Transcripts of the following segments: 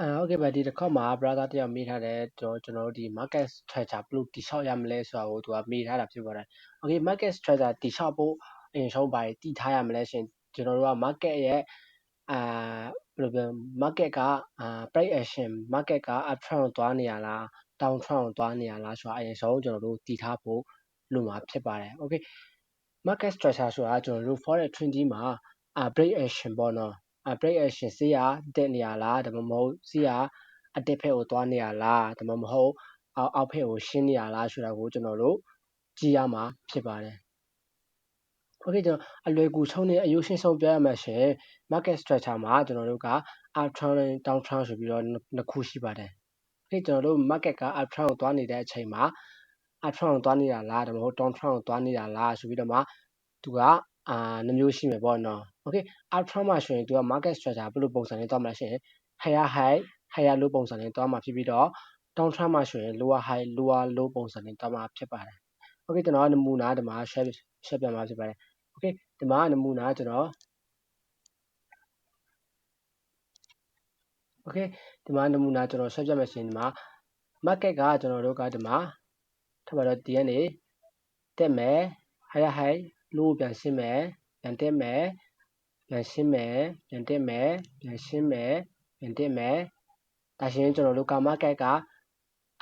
အဲဟုတ်ကဲ့ပါဒီတစ်ခေါက်မှာ brother တယောက်မေးထားတယ်ကျွန်တော်ကျွန်တော်တို့ဒီ market structure ဘယ်လိုတိဆောက်ရမလဲဆိုတာကိုသူကမေးထားတာဖြစ်ပါတယ်။ Okay market structure တိဆောက်ဖို့အရင်ဆုံးပါတည်ထားရမလဲရှင်ကျွန်တော်တို့က market ရဲ့အာဘယ်လိုပြော market ကအာ price action market က up trend ကိုသွားနေရလား down trend ကိုသွားနေရလားဆိုတာအရင်ဆုံးကျွန်တော်တို့တည်ထားဖို့လိုမှာဖြစ်ပါတယ်။ Okay market structure ဆိုတာကျွန်တော်တို့ forex trading မှာအာ break action ပေါ့နော် break action ဈေးကတက်နေရလားဒါမှမဟုတ်ဈေးကအတက်ဖက်ကိုသွားနေရလားဒါမှမဟုတ်အောက်အောက်ဖက်ကိုရှင်းနေရလားဆိုတာကိုကျွန်တော်တို့ကြည့်ရမှာဖြစ်ပါတယ်။ Okay ကျွန်တော်အလွယ်ကူဆုံးနဲ့အရိုးရှင်းဆုံးပြောရမှာရှင် market structure မှာကျွန်တော်တို့က up trend down trend ဆိုပြီးတော့နှစ်ခုရှိပါတယ်။ Okay ကျွန်တော်တို့ market က up trend ကိုသွားနေတဲ့အချိန်မှာ up trend ကိုသွားနေတာလားဒါမှမဟုတ် down trend ကိုသွားနေတာလားဆိုပြီးတော့မှသူက အာနှမျိုးရှိမယ်ပေါ့နော်။ Okay up trend မှာဆိုရင်သူက market structure ဘယ်လိုပုံစံနဲ့သွားမလဲဆိုရင် higher high higher low ပုံစံနဲ့သွားမှာဖြစ်ပြီးတော့ down trend မှာဆိုရင် lower high lower low ပုံစံနဲ့သွားမှာဖြစ်ပါတယ်။ Okay ကျွန်တော်နမူနာဒီမှာ share share ပြမှာဖြစ်ပါတယ်။ Okay ဒီမှာနမူနာကျွန်တော် Okay ဒီမှာနမူနာကျွန်တော် share ပြမယ်ဆိုရင်ဒီမှာ market ကကျွန်တော်တို့ကဒီမှာထပ်ပါတော့ဒီကနေတက်မယ် higher high low ပြန်ရှင်းမယ်ပြန်တက်မယ်ပြန်ရှင်းမယ်ပြန်တက်မယ်ပြန်ရှင်းမယ်ပြန်တက်မယ်ဒါရှင်ကျွန်တော်တို့က market က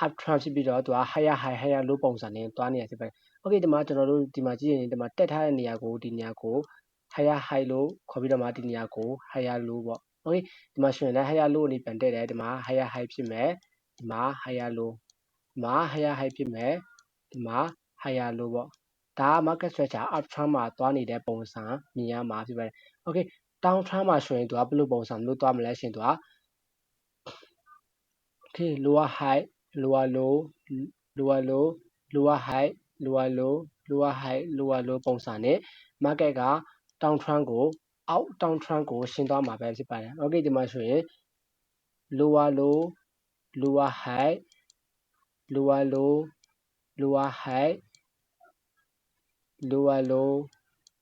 up trend ဖြစ်ပြီးတော့သူက higher high higher low ပုံစံနဲ့သွားနေရဖြစ်ပါတယ်။ Okay ဒီမှာကျွန်တော်တို့ဒီမှာကြည့်ရင်ဒီမှာတက်ထားတဲ့နေရာကိုဒီနေရာကို higher high လို့ခေါ်ပြီးတော့မှဒီနေရာကို higher low ပေါ့ Okay ဒီမှာရှင်လည်း higher low အနေပြန်တက်တယ်ဒီမှာ higher high ဖြစ်မယ်ဒီမှာ higher low ဒီမှာ higher high ဖြစ်မယ်ဒီမှာ higher low ပေါ့ ဒါက market structure up trend မှာသွားနေတဲ့ပုံစံမြင်ရမှာဖြစ်ပါတယ်။ Okay down trend မှာဆိုရင်သူကဘယ်လိုပုံစံမျိုးသွားမလဲရှင်သူက Okay lower high lower low lower low lower high lower low lower high lower low ပုံစံနဲ့ market က down trend ကိုအောက် down trend ကိုရှင်းသွားမှာပဲဖြစ်ပါတယ်။ Okay ဒီမှာဆိုရင် lower low lower high lower low lower high lower low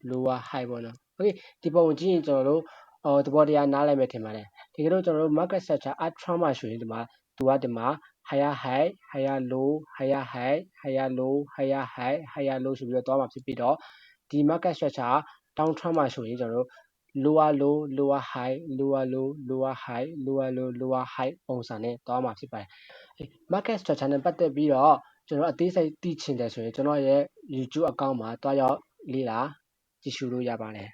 lower high ပေါ့နော် Okay ဒီပုံကိုကြည့်ရင်ကျွန်တော်တို့အော်သဘောတရားနားလည်မယ်ထင်ပါတယ်တကယ်တော့ကျွန်တော်တို့ market structure up trend မှာဆိုရင်ဒီမှာသူကဒီမှာ higher high higher low higher high higher low higher high higher low ဆိုပြီးတော့သွားမှာဖြစ်ပြီးတော့ဒီ market structure down trend မှာဆိုရင်ကျွန်တော်တို့ lower low lower high lower low lower high lower low lower high ပုံစံနဲ့သွားမှာဖြစ်ပါတယ်။ market structure နဲ့ပတ်သက်ပြီးတော့ ကျွန်တော်အသေးစိတ်သိချင်တယ်ဆိုရင်ကျွန်တော်ရဲ့ YouTube account မှာတွားရောက်လေ့လာကြည့်ရှုလို့ရပါတယ်